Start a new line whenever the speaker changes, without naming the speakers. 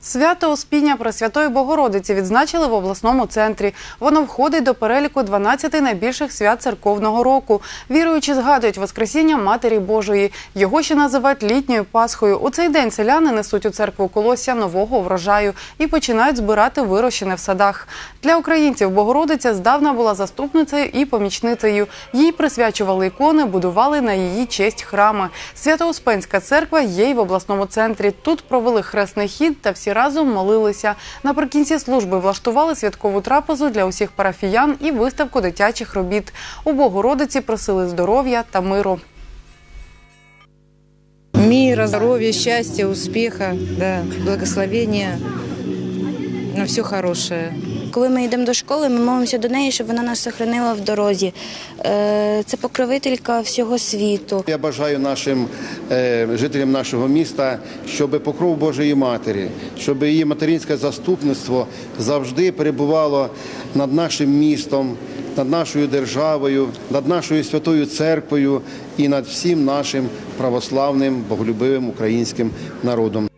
Свято Успіння Пресвятої Богородиці відзначили в обласному центрі. Воно входить до переліку 12 найбільших свят церковного року. Віруючі згадують Воскресіння Матері Божої. Його ще називають літньою Пасхою. У цей день селяни несуть у церкву колосся нового врожаю і починають збирати вирощене в садах. Для українців Богородиця здавна була заступницею і помічницею. Їй присвячували ікони, будували на її честь храми. Свято-Успенська церква є й в обласному центрі. Тут провели хресний хід та всі разом молилися. Наприкінці служби влаштували святкову трапезу для усіх парафіян і виставку дитячих робіт. У Богородиці просили здоров'я та миру.
Мира, здоров'я, щастя, успіху, да, благословения на все хорошее.
Коли ми йдемо до школи, ми молимося до неї, щоб вона нас сохранила в дорозі. Е, Це покровителька всього світу.
Я бажаю нашим е, жителям нашого міста, щоб покров Божої Матері, щоб її материнське заступництво завжди перебувало над нашим містом, над нашою державою, над нашою святою церквою і над всім нашим православним боголюбивим українським народом.